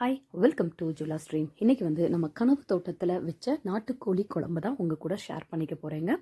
Hi welcome to ஜுலா stream இன்றைக்கி வந்து நம்ம கனவு தோட்டத்தில் வச்ச நாட்டுக்கோழி குழம்பு தான் உங்கள் கூட ஷேர் பண்ணிக்க போகிறேங்க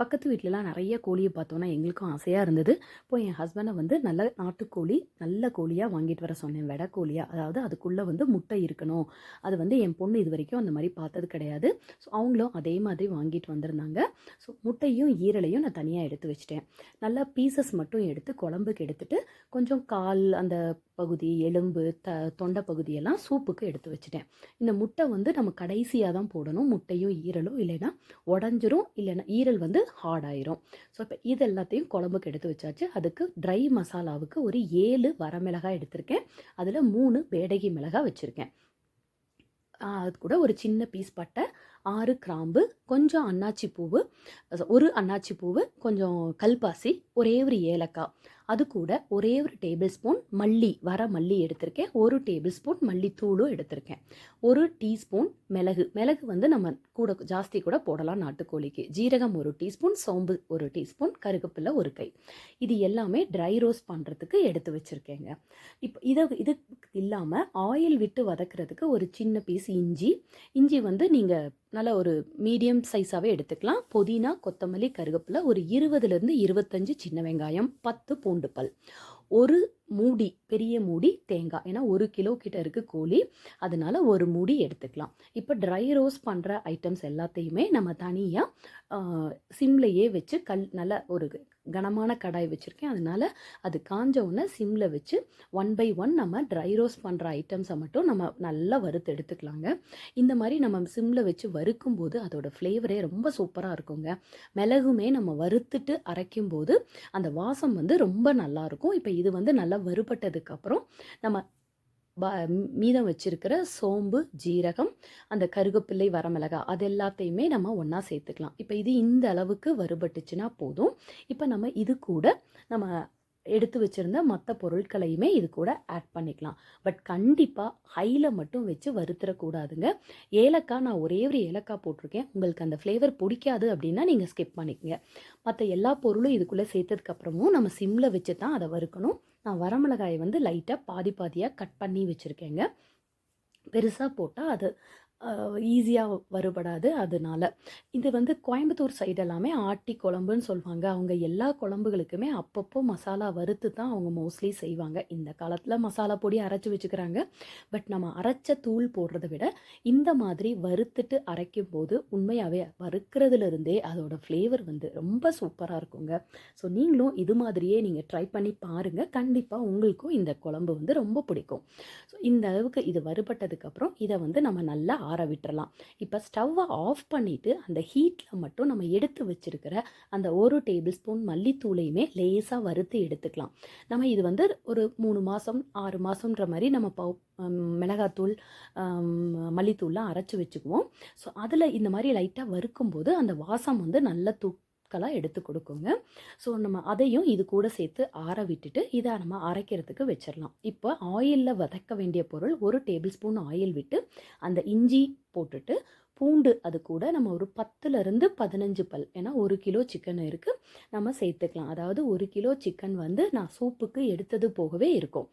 பக்கத்து வீட்டிலலாம் நிறைய கோழியை பார்த்தோன்னா எங்களுக்கும் ஆசையாக இருந்தது. இப்போ என் ஹஸ்பண்டை வந்து நல்ல நாட்டுக்கோழி நல்ல கோழியாக வாங்கிட்டு வர சொன்னேன். வெடை கோழியாக அதாவது அதுக்குள்ளே வந்து முட்டை இருக்கணும். அது வந்து என் பொண்ணு இது வரைக்கும் அந்த மாதிரி பார்த்தது கிடையாது. ஸோ அவங்களும் அதே மாதிரி வாங்கிட்டு வந்திருந்தாங்க. ஸோ முட்டையும் ஈரலையும் நான் தனியாக எடுத்து வச்சிட்டேன். நல்லா பீசஸ் மட்டும் எடுத்து குழம்புக்கு எடுத்துகிட்டு கொஞ்சம் கால் அந்த பகுதி எலும்பு த தொண்டை பகுதியெல்லாம் சூப்புக்கு எடுத்து வச்சுட்டேன். இந்த முட்டை வந்து நம்ம கடைசியாக தான் போடணும். முட்டையும் ஈரலும் இல்லைன்னா உடஞ்சிரும். இல்லைன்னா ஈரல் வந்து ஹார்டாயிரும் ஸோ இப்போ இது எல்லாத்தையும் குழம்புக்கு எடுத்து வச்சாச்சு. அதுக்கு ட்ரை மசாலாவுக்கு ஒரு ஏழு வரமிளகாய் எடுத்திருக்கேன். அதில் மூணு பேடகி மிளகாய் வச்சுருக்கேன். அது கூட ஒரு சின்ன பீஸ் பட்டை ஆறு கிராம்பு கொஞ்சம் அன்னாச்சி பூவு ஒரு அன்னாச்சி பூவு கொஞ்சம் கல்பாசி ஒரே ஒரு ஏலக்காய். அது கூட ஒரே ஒரு டேபிள் ஸ்பூன் மல்லி வர மல்லி எடுத்திருக்கேன். ஒரு டேபிள் ஸ்பூன் மல்லித்தூளும் எடுத்திருக்கேன். ஒரு டீஸ்பூன் மிளகு. மிளகு வந்து நம்ம கூட ஜாஸ்தி கூட போடலாம் நாட்டுக்கோழிக்கு. ஜீரகம் ஒரு டீஸ்பூன் சோம்பு ஒரு டீஸ்பூன் கருகப்பில்லை ஒரு கை. இது எல்லாமே ட்ரை ரோஸ்ட் பண்ணுறதுக்கு எடுத்து வச்சுருக்கேங்க. இப்போ இதை இது இல்லாமல் ஆயில் விட்டு வதக்கிறதுக்கு ஒரு சின்ன பீஸ் இஞ்சி. இஞ்சி வந்து நீங்கள் நல்ல ஒரு மீடியம் சைஸாகவே எடுத்துக்கலாம். புதினா கொத்தமல்லி கருவேப்பிலை ஒரு இருபதுலேருந்து இருபத்தஞ்சு சின்ன வெங்காயம் பத்து பூண்டு பல். ஒரு மூடி பெரிய மூடி தேங்காய். ஏன்னா ஒரு கிலோ கிட்ட இருக்குது கோழி. அதனால ஒரு மூடி எடுத்துக்கலாம். இப்போ ட்ரை ரோஸ் பண்ணுற ஐட்டம்ஸ் எல்லாத்தையுமே நம்ம தனியாக சிம்லையே வச்சு கல் நல்ல ஒரு கனமான கடாய் வச்சுருக்கேன். அதனால் அது காஞ்ச உடனே சிம்மில் வச்சு ஒன் பை ஒன் நம்ம ட்ரை ரோஸ் பண்ணுற ஐட்டம்ஸை மட்டும் நம்ம நல்லா வறுத்து எடுத்துக்கலாங்க. இந்த மாதிரி நம்ம சிம்மில் வச்சு வறுக்கும் போது அதோட ஃப்ளேவரே ரொம்ப சூப்பராக இருக்குங்க. மிளகுமே நம்ம வறுத்துட்டு அரைக்கும் போது அந்த வாசம் வந்து ரொம்ப நல்லாயிருக்கும் இப்போ இது வந்து நல்லா வறுபட்டதுக்கப்புறம் நம்ம ப மீதம் வச்சுருக்கிற சோம்பு ஜீரகம் அந்த கருகப்பிள்ளை வரமிளகா அது எல்லாத்தையுமே நம்ம ஒன்றா சேர்த்துக்கலாம். இப்போ இது இந்த அளவுக்கு வறுபட்டுச்சுன்னா போதும். இப்போ நம்ம இது கூட நம்ம எடுத்து வச்சுருந்த மற்ற பொருட்களையுமே இது கூட ஆட் பண்ணிக்கலாம். பட் கண்டிப்பாக ஹையில் மட்டும் வச்சு வறுத்துறக்கூடாதுங்க. ஏலக்காய் நான் ஒரே ஒரு ஏலக்காய் போட்டிருக்கேன். உங்களுக்கு அந்த ஃப்ளேவர் பிடிக்காது அப்படின்னா நீங்கள் ஸ்கிப் பண்ணிக்கங்க. மற்ற எல்லா பொருளும் இதுக்குள்ளே சேர்த்ததுக்கப்புறமும் நம்ம சிம்மில் வச்சு தான் அதை வறுக்கணும். நான் வரமிளகாயை வந்து லைட்டாக பாதி பாதியாக கட் பண்ணி வச்சுருக்கேங்க. பெருசாக போட்டால் அது ஈஸியாக வருபடாது அதனால. இது வந்து கோயம்புத்தூர் சைடு எல்லாமே ஆட்டி குழம்புன்னு சொல்லுவாங்க அவங்க எல்லா குழம்புகளுக்குமே அப்பப்போ மசாலா வறுத்து தான் அவங்க மோஸ்ட்லி செய்வாங்க. இந்த காலத்தில் மசாலா பொடி அரைச்சி வச்சுக்கிறாங்க. பட் நம்ம அரைச்ச தூள் போடுறத விட இந்த மாதிரி வறுத்துட்டு அரைக்கும் போது உண்மையாகவே வறுக்கிறதுலேருந்தே அதோட ஃப்ளேவர் வந்து ரொம்ப சூப்பராக இருக்குங்க. ஸோ நீங்களும் இது மாதிரியே நீங்கள் ட்ரை பண்ணி பாருங்கள் கண்டிப்பாக உங்களுக்கும் இந்த குழம்பு வந்து ரொம்ப பிடிக்கும். ஸோ இந்த அளவுக்கு இது வறுபட்டதுக்கப்புறம் இதை வந்து நம்ம நல்லா ஆற விட்டுறலாம். இப்போ ஸ்டவ்வை ஆஃப் பண்ணிவிட்டு அந்த ஹீட்டில் மட்டும் நம்ம எடுத்து வச்சுருக்கிற அந்த ஒரு டேபிள் ஸ்பூன் மல்லித்தூளையுமே லேசாக வறுத்து எடுத்துக்கலாம். நம்ம இது வந்து ஒரு மூணு மாதம் ஆறு மாதம்ன்ற மாதிரி நம்ம பவு மிளகாத்தூள் மல்லித்தூள்லாம் அரைச்சி வச்சுக்குவோம். ஸோ அதில் இந்த மாதிரி லைட்டாக வறுக்கும்போது அந்த வாசம் வந்து நல்லா தூ நாட்களாக எடுத்து கொடுக்குங்க. ஸோ நம்ம அதையும் இது கூட சேர்த்து ஆற விட்டுட்டு இதை நம்ம அரைக்கிறதுக்கு வச்சிடலாம் இப்போ ஆயிலில் வதக்க வேண்டிய பொருள் ஒரு டேபிள் ஸ்பூன் ஆயில் விட்டு அந்த இஞ்சி போட்டுட்டு பூண்டு அது கூட நம்ம ஒரு பத்துலேருந்து பதினஞ்சு பல். ஏன்னா ஒரு கிலோ சிக்கன் இருக்குது நம்ம சேர்த்துக்கலாம். அதாவது ஒரு கிலோ சிக்கன் வந்து நான் சூப்புக்கு எடுத்தது போகவே இருக்கும்.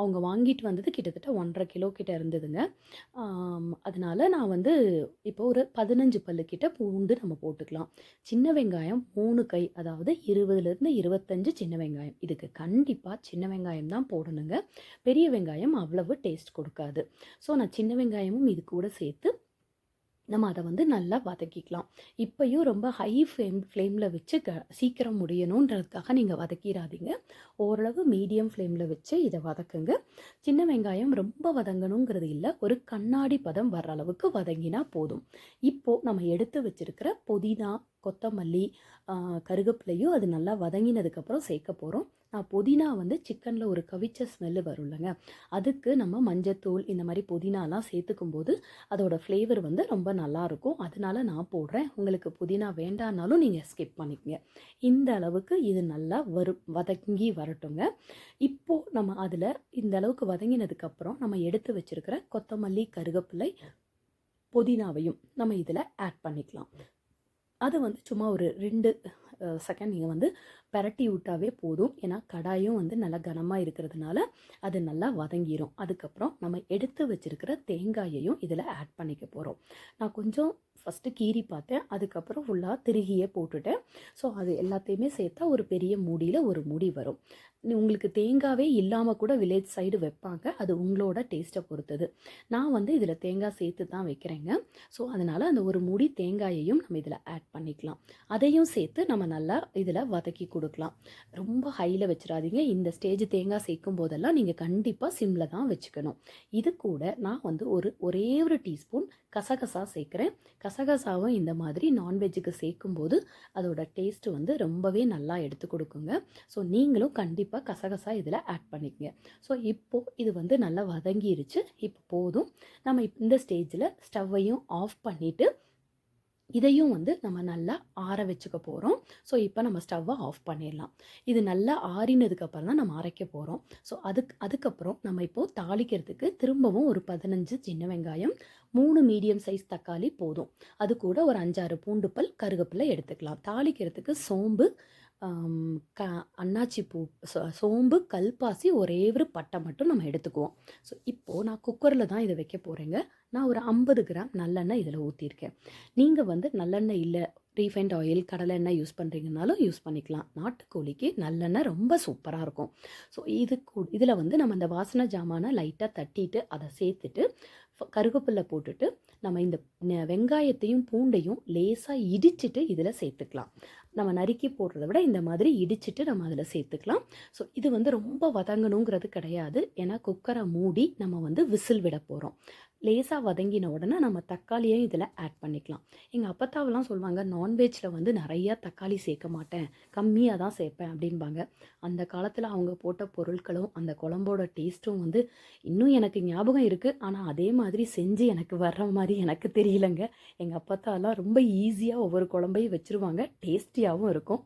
அவங்க வாங்கிட்டு வந்தது கிட்டத்தட்ட ஒன்றரை கிலோ கிட்ட இருந்ததுங்க. அதனால நான் வந்து இப்போ ஒரு பதினஞ்சு பல்லு கிட்ட பூண்டு நம்ம போட்டுக்கலாம். சின்ன வெங்காயம் மூணு கை அதாவது இருபதுலேருந்து இருபத்தஞ்சு சின்ன வெங்காயம். இதுக்கு கண்டிப்பாக சின்ன வெங்காயம் தான் போடணுங்க. பெரிய வெங்காயம் அவ்வளவு டேஸ்ட் கொடுக்காது. ஸோ நான் சின்ன வெங்காயமும் இது கூட சேர்த்து நம்ம அதை வந்து நல்லா வதக்கிக்கலாம். இப்போயும் ரொம்ப ஹை ஃப்ளேம் ஃப்ளேமில் வச்சு க சீக்கிரம் முடியணுன்றதுக்காக நீங்கள் வதக்கிடாதீங்க ஓரளவு மீடியம் ஃப்ளேமில் வச்சு இதை வதக்குங்க. சின்ன வெங்காயம் ரொம்ப வதங்கணுங்கிறது இல்லை. ஒரு கண்ணாடி பதம் வர்ற அளவுக்கு வதங்கினா போதும். இப்போது நம்ம எடுத்து வச்சுருக்கிற புதினா கொத்தமல்லி கருகப்பிலையும் அது நல்லா வதங்கினதுக்கப்புறம் சேர்க்க போகிறோம் நான் புதினா வந்து சிக்கனில் ஒரு கவிச்ச ஸ்மெல்லு வரும் இல்லைங்க. அதுக்கு நம்ம மஞ்சத்தூள் இந்த மாதிரி புதினாலாம் சேர்த்துக்கும் போது அதோடய ஃப்ளேவர் வந்து ரொம்ப நல்லாயிருக்கும் அதனால நான் போடுறேன். உங்களுக்கு புதினா வேண்டானாலும் நீங்கள் ஸ்கிப் பண்ணிக்கங்க. இந்த அளவுக்கு இது நல்லா வரு வதங்கி வரட்டுங்க. இப்போது நம்ம அதில் இந்த அளவுக்கு வதங்கினதுக்கப்புறம் நம்ம எடுத்து வச்சுருக்கிற கொத்தமல்லி கருகப்பிள்ளை புதினாவையும் நம்ம இதில் ஆட் பண்ணிக்கலாம். அது வந்து சும்மா ஒரு ரெண்டு செகண்ட் நீங்கள் வந்து பரட்டி விட்டாவே போதும். ஏன்னா கடாயும் வந்து நல்லா கனமாக இருக்கிறதுனால அது நல்லா வதங்கிரும். அதுக்கப்புறம் நம்ம எடுத்து வச்சிருக்கிற தேங்காயையும் இதில் ஆட் பண்ணிக்க போகிறோம் நான் கொஞ்சம் ஃபஸ்ட்டு கீறி பார்த்தேன். அதுக்கப்புறம் ஃபுல்லாக திருகியே போட்டுட்டேன். ஸோ அது எல்லாத்தையுமே சேர்த்தா ஒரு பெரிய மூடியில் ஒரு மூடி வரும். உங்களுக்கு தேங்காவே இல்லாமல் கூட வில்லேஜ் சைடு வைப்பாங்க. அது உங்களோட டேஸ்ட்டை பொறுத்தது. நான் வந்து இதில் தேங்காய் சேர்த்து தான் வைக்கிறேங்க. ஸோ அதனால் அந்த ஒரு மூடி தேங்காயையும் நம்ம இதில் ஆட் பண்ணிக்கலாம். அதையும் சேர்த்து நம்ம நல்லா இதில் வதக்கி கொடுக்கலாம். ரொம்ப ஹையில் வச்சிடாதீங்க இந்த ஸ்டேஜ் தேங்காய் சேர்க்கும் போதெல்லாம் நீங்கள் கண்டிப்பாக சிம்மில் தான் வச்சுக்கணும். இது கூட நான் வந்து ஒரு ஒரே ஒரு டீஸ்பூன் கசகசா சேர்க்குறேன். கசகசாவும் இந்த மாதிரி நான்வெஜ்ஜுக்கு சேர்க்கும்போது அதோட டேஸ்ட் வந்து ரொம்பவே நல்லா எடுத்து கொடுக்குங்க. ஸோ நீங்களும் கண்டிப்பாக கசகசா இதில் ஆட் பண்ணிக்கங்க. ஸோ இப்போது இது வந்து நல்லா வதங்கிருச்சு. இப்போ போதும். நம்ம இந்த ஸ்டேஜில் ஸ்டவ்வையும் ஆஃப் பண்ணிவிட்டு இதையும் வந்து நம்ம நல்லா ஆற வச்சுக்க போகிறோம் ஸோ இப்போ நம்ம ஸ்டவ்வை ஆஃப் பண்ணிடலாம். இது நல்லா ஆறினதுக்கப்புறம் தான் நம்ம அரைக்க போகிறோம் ஸோ அதுக்கு அதுக்கப்புறம் நம்ம இப்போது தாளிக்கிறதுக்கு திரும்பவும் ஒரு பதினஞ்சு சின்ன வெங்காயம் மூணு மீடியம் சைஸ் தக்காளி போதும். அது கூட ஒரு அஞ்சாறு பூண்டுப்பல் கருகப்பில் கருவேப்பிலை எடுத்துக்கலாம். தாளிக்கிறதுக்கு சோம்பு க அன்னாச்சி பூ சோ- சோம்பு கல்பாசி ஒரே ஒரு பட்டை மட்டும் நம்ம எடுத்துக்குவோம். ஸோ இப்போது நான் குக்கரில் தான் இதை வைக்க போகிறேங்க நான் ஒரு ஐம்பது கிராம் நல்லெண்ணெய் இதில் ஊற்றிருக்கேன் நீங்கள் வந்து நல்லெண்ணெய் இல்லை ரீஃபைண்ட் ஆயில் கடலை எண்ணெய் யூஸ் பண்ணுறீங்கனாலும் யூஸ் பண்ணிக்கலாம். நாட்டுக்கோழிக்கு நல்லெண்ணெய் ரொம்ப சூப்பராக இருக்கும். ஸோ இது இதில் வந்து நம்ம அந்த வாசனை ஜாமானை லைட்டாக தட்டிட்டு அதை சேர்த்துட்டு ஃப- கருவேப்பிலை போட்டுட்டு நம்ம இந்த வெங்காயத்தையும் பூண்டையும் லேசாக இடிச்சிட்டு இதில் சேர்த்துக்கலாம். நம்ம நறுக்கி போடுறத விட இந்த மாதிரி இடிச்சிட்டு நம்ம அதில் சேர்த்துக்கலாம். ஸோ இது வந்து ரொம்ப வதங்கணுங்கிறது கிடையாது. ஏன்னா குக்கரை மூடி நம்ம வந்து விசில் விட போகிறோம் லேசாக வதங்கின உடனே நம்ம தக்காளியையும் இதில் ஆட் பண்ணிக்கலாம். எங்கள் அப்பத்தாவெல்லாம் சொல்லுவாங்க நான்வெஜ்ஜில் வந்து நிறையா தக்காளி சேர்க்க மாட்டேன். கம்மியாக தான் சேர்ப்பேன். அப்படின்பாங்க அந்த காலத்தில் அவங்க போட்ட பொருட்களும் அந்த குழம்போட டேஸ்ட்டும் வந்து இன்னும் எனக்கு ஞாபகம் இருக்குது ஆனால் அதே மாதிரி செஞ்சு எனக்கு வர்ற மாதிரி எனக்கு தெரியலங்க. எங்கள் அப்பத்தாலாம் ரொம்ப ஈஸியாக ஒவ்வொரு குழம்பையும் வச்சுருவாங்க. டேஸ்டியாகவும் இருக்கும்.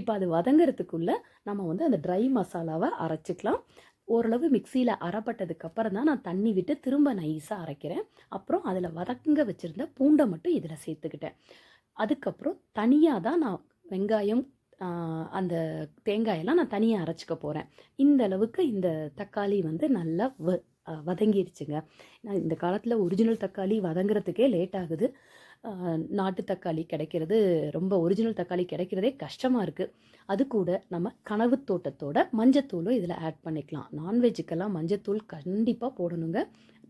இப்போ அது வதங்கிறதுக்குள்ளே நம்ம வந்து அந்த ட்ரை மசாலாவை அரைச்சிக்கலாம். ஓரளவு மிக்சியில் அரைப்பட்டதுக்கு அப்புறம் தான் நான் தண்ணி விட்டு திரும்ப நைஸாக அரைக்கிறேன். அப்புறம் அதில் வதங்க வச்சுருந்த பூண்டை மட்டும் இதில் சேர்த்துக்கிட்டேன். அதுக்கப்புறம் தனியாக தான் நான் வெங்காயம் அந்த தேங்காயெல்லாம் நான் தனியாக அரைச்சிக்க போகிறேன் இந்த அளவுக்கு இந்த தக்காளி வந்து நல்லா வ வதங்கிருச்சுங்க. நான் இந்த காலத்தில் ஒரிஜினல் தக்காளி வதங்குறதுக்கே லேட் ஆகுது. நாட்டு தக்காளி கிடைக்கிறது. ரொம்ப ஒரிஜினல் தக்காளி கிடைக்கிறதே கஷ்டமாக இருக்குது அது கூட நம்ம கனவு தோட்டத்தோட மஞ்சத்தூளும் இதில் ஆட் பண்ணிக்கலாம். நான்வெஜ்ஜுக்கெல்லாம் மஞ்சத்தூள் கண்டிப்பாக போடணுங்க.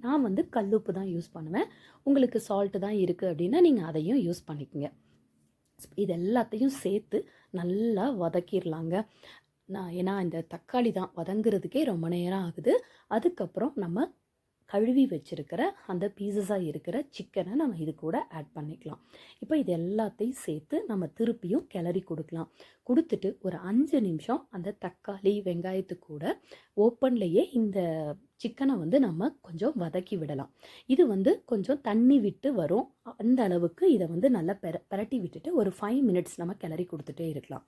நான் வந்து கல்லுப்பு தான் யூஸ் பண்ணுவேன். உங்களுக்கு சால்ட்டு தான் இருக்குது அப்படின்னா நீங்கள் அதையும் யூஸ் பண்ணிக்கோங்க. இது எல்லாத்தையும் சேர்த்து நல்லா வதக்கிடலாங்க. நான் ஏன்னா இந்த தக்காளி தான் வதங்குறதுக்கே ரொம்ப நேரம் ஆகுது. அதுக்கப்புறம் நம்ம கழுவி வச்சிருக்கிற அந்த பீசஸாக இருக்கிற சிக்கனை நம்ம இது கூட ஆட் பண்ணிக்கலாம். இப்போ இது எல்லாத்தையும் சேர்த்து நம்ம திருப்பியும் கிளறி கொடுக்கலாம். கொடுத்துட்டு ஒரு அஞ்சு நிமிஷம் அந்த தக்காளி வெங்காயத்து கூட ஓப்பன்லேயே இந்த சிக்கனை வந்து நம்ம கொஞ்சம் வதக்கி விடலாம். இது வந்து கொஞ்சம் தண்ணி விட்டு வரும். அந்த அளவுக்கு இதை வந்து நல்லா பெர பெரட்டி விட்டுட்டு ஒரு ஃபைவ் மினிட்ஸ் நம்ம கிளறி கொடுத்துட்டே இருக்கலாம்.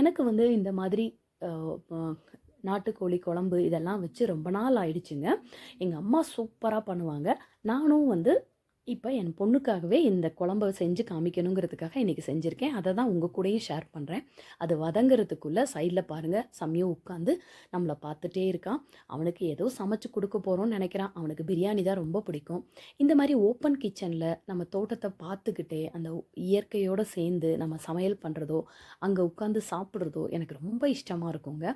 எனக்கு வந்து இந்த மாதிரி நாட்டுக்கோழி குழம்பு இதெல்லாம் வச்சு ரொம்ப நாள் ஆயிடுச்சுங்க. எங்கள் அம்மா சூப்பராக பண்ணுவாங்க. நானும் வந்து இப்போ என் பொண்ணுக்காகவே இந்த குழம்ப செஞ்சு காமிக்கணுங்கிறதுக்காக இன்றைக்கி செஞ்சுருக்கேன். அதை தான் உங்கள் கூடயும் ஷேர் பண்ணுறேன் அது வதங்குறதுக்குள்ளே சைடில் பாருங்கள் சமயம் உட்காந்து நம்மளை பார்த்துட்டே இருக்கான். அவனுக்கு ஏதோ சமைச்சு கொடுக்க போகிறோம்னு நினைக்கிறான். அவனுக்கு பிரியாணி தான் ரொம்ப பிடிக்கும். இந்த மாதிரி ஓப்பன் கிச்சனில் நம்ம தோட்டத்தை பார்த்துக்கிட்டே அந்த இயற்கையோடு சேர்ந்து நம்ம சமையல் பண்ணுறதோ அங்கே உட்காந்து சாப்பிட்றதோ எனக்கு ரொம்ப இஷ்டமாக இருக்குங்க.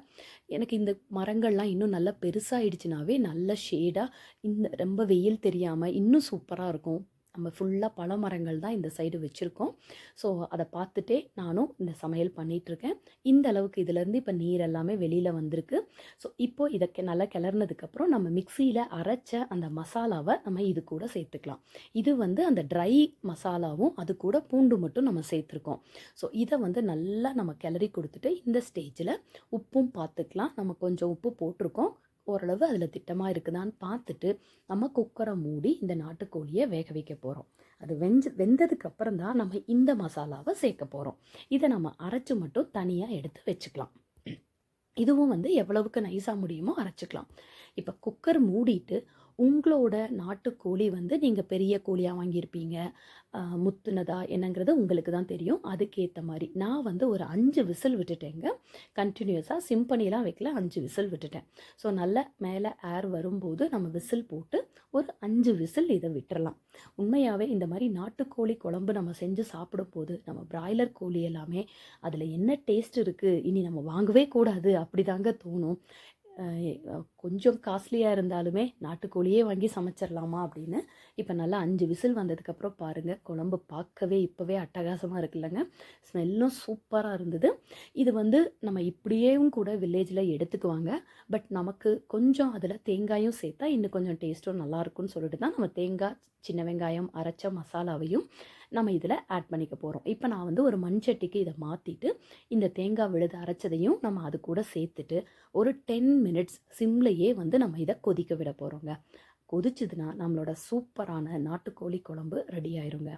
எனக்கு இந்த மரங்கள்லாம் இன்னும் நல்லா பெருசாகிடுச்சுனாவே நல்ல ஷேடாக இந்த ரொம்ப வெயில் தெரியாமல் இன்னும் சூப்பராக இருக்கும். நம்ம ஃபுல்லாக பழமரங்கள் தான் இந்த சைடு வச்சுருக்கோம். ஸோ அதை பார்த்துட்டே நானும் இந்த சமையல் பண்ணிகிட்ருக்கேன் இந்த அளவுக்கு இதுலேருந்து இப்போ நீர் எல்லாமே வெளியில் வந்திருக்கு. ஸோ இப்போது இதை கெ- நல்லா கிளறினதுக்கப்புறம் நம்ம மிக்சியில் அரைச்ச அந்த மசாலாவை நம்ம இது கூட சேர்த்துக்கலாம். இது வந்து அந்த ட்ரை மசாலாவும் அது கூட பூண்டு மட்டும் நம்ம சேர்த்துருக்கோம். ஸோ இதை வந்து நல்லா நம்ம கிளறி கொடுத்துட்டு இந்த ஸ்டேஜில் உப்பும் பார்த்துக்கலாம். நம்ம கொஞ்சம் உப்பு போட்டிருக்கோம். ஓரளவு அதில் திட்டமாக இருக்குதான்னு பார்த்துட்டு நம்ம குக்கரை மூடி இந்த நாட்டுக்கோழியை வேக வைக்க போகிறோம் அது வெஞ்சு வெந்ததுக்கப்புறம் தான் நம்ம இந்த மசாலாவை சேர்க்க போகிறோம் இதை நம்ம அரைச்சி மட்டும் தனியாக எடுத்து வச்சுக்கலாம். இதுவும் வந்து எவ்வளவுக்கு நைஸாக முடியுமோ அரைச்சிக்கலாம். இப்போ குக்கர் மூடிட்டு உங்களோட நாட்டுக்கோழி வந்து நீங்கள் பெரிய கோழியாக வாங்கியிருப்பீங்க. முத்துனதா என்னங்கிறது உங்களுக்கு தான் தெரியும். அதுக்கேற்ற மாதிரி நான் வந்து ஒரு அஞ்சு விசில் விட்டுட்டேங்க. கண்டினியூஸாக சிம்பனிலாம் வைக்கல. அஞ்சு விசில் விட்டுட்டேன். ஸோ நல்ல மேலே ஏர் வரும்போது நம்ம விசில் போட்டு ஒரு அஞ்சு விசில் இதை விட்டுறலாம். உண்மையாகவே இந்த மாதிரி நாட்டுக்கோழி குழம்பு நம்ம செஞ்சு சாப்பிடும் போது நம்ம பிராய்லர் கோழி எல்லாமே அதில் என்ன டேஸ்ட் இருக்குது இனி நம்ம வாங்கவே கூடாது. அப்படி தாங்க தோணும். கொஞ்சம் காஸ்ட்லியாக இருந்தாலுமே நாட்டுக்கோழியே வாங்கி சமைச்சிடலாமா அப்படின்னு. இப்போ நல்லா அஞ்சு விசில் வந்ததுக்கப்புறம் பாருங்கள் குழம்பு பார்க்கவே இப்போவே அட்டகாசமாக இருக்குல்லங்க. ஸ்மெல்லும் சூப்பராக இருந்தது. இது வந்து நம்ம இப்படியேவும் கூட வில்லேஜில் எடுத்துக்குவாங்க. பட் நமக்கு கொஞ்சம் அதில் தேங்காயும் சேர்த்தா இன்னும் கொஞ்சம் டேஸ்ட்டும் நல்லாயிருக்கும்னு சொல்லிட்டு தான் நம்ம தேங்காய் சின்ன வெங்காயம் அரைச்ச மசாலாவையும் நம்ம இதில் ஆட் பண்ணிக்க போகிறோம் இப்போ நான் வந்து ஒரு மண்சட்டிக்கு இதை மாற்றிட்டு இந்த தேங்காய் விழுது அரைச்சதையும் நம்ம அது கூட சேர்த்துட்டு ஒரு டென் மினிட்ஸ் சிம்லையே வந்து நம்ம இதை கொதிக்க விட போகிறோங்க கொதிச்சதுன்னா நம்மளோட சூப்பரான நாட்டுக்கோழி குழம்பு ரெடி ஆயிருங்க.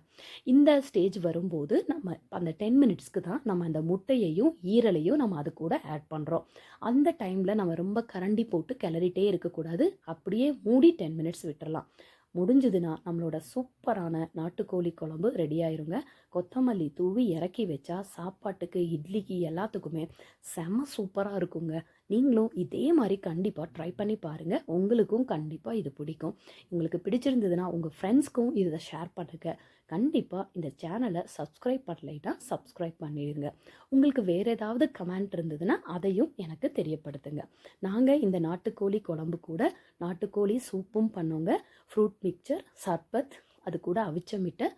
இந்த ஸ்டேஜ் வரும்போது நம்ம அந்த டென் மினிட்ஸ்க்கு தான் நம்ம அந்த முட்டையையும் ஈரலையும் நம்ம அது கூட ஆட் பண்ணுறோம் அந்த டைமில் நம்ம ரொம்ப கரண்டி போட்டு கிளறிட்டே இருக்கக்கூடாது. அப்படியே மூடி டென் மினிட்ஸ் விட்டுறலாம். முடிஞ்சதுன்னா நம்மளோட சூப்பரான நாட்டுக்கோழி குழம்பு ரெடி ஆயிருங்க. கொத்தமல்லி தூவி இறக்கி வச்சா சாப்பாட்டுக்கு இட்லிக்கு எல்லாத்துக்குமே செம சூப்பராக இருக்குங்க. நீங்களும் இதே மாதிரி கண்டிப்பாக ட்ரை பண்ணி பாருங்கள் உங்களுக்கும் கண்டிப்பாக இது பிடிக்கும். உங்களுக்கு பிடிச்சிருந்ததுன்னா உங்கள் ஃப்ரெண்ட்ஸ்க்கும் இதை ஷேர் பண்ணுங்கள் கண்டிப்பாக இந்த சேனலை சப்ஸ்கிரைப் பண்ணலைன்னா சப்ஸ்கிரைப் பண்ணிடுங்க. உங்களுக்கு வேறு ஏதாவது கமெண்ட் இருந்ததுன்னா அதையும் எனக்கு தெரியப்படுத்துங்க. நாங்கள் இந்த நாட்டுக்கோழி குழம்பு கூட நாட்டுக்கோழி சூப்பும் பண்ணோங்க ஃப்ரூட் மிக்சர் சர்பத் அது கூட அவிச்ச மிட்டை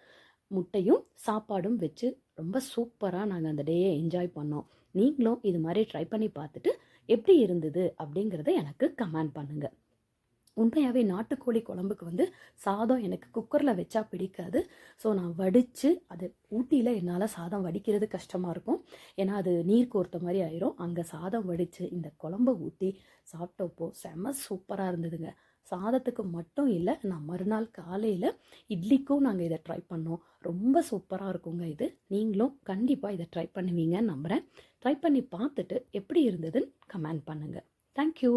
முட்டையும் சாப்பாடும் வச்சு ரொம்ப சூப்பராக நாங்கள் அந்த டேயை என்ஜாய் பண்ணோம். நீங்களும் இது மாதிரி ட்ரை பண்ணி பார்த்துட்டு எப்படி இருந்தது அப்படிங்கிறத எனக்கு கமெண்ட் பண்ணுங்கள் உண்மையாகவே நாட்டுக்கோழி குழம்புக்கு வந்து சாதம் எனக்கு குக்கரில் வச்சா பிடிக்காது. ஸோ நான் வடித்து அது ஊட்டியில் என்னால் சாதம் வடிக்கிறது கஷ்டமாக இருக்கும். ஏன்னா அது நீர் கோர்த்த மாதிரி ஆயிரும். அங்கே சாதம் வடித்து இந்த குழம்பை ஊற்றி சாப்பிட்டப்போ செம சூப்பராக இருந்ததுங்க. சாதத்துக்கு மட்டும் இல்லை நான் மறுநாள் காலையில் இட்லிக்கும் நாங்கள் இதை ட்ரை பண்ணோம். ரொம்ப சூப்பராக இருக்குங்க இது. நீங்களும் கண்டிப்பாக இதை ட்ரை பண்ணுவீங்கன்னு நம்புகிறேன் ட்ரை பண்ணி பார்த்துட்டு எப்படி இருந்ததுன்னு கமெண்ட் பண்ணுங்கள் தேங்க்யூ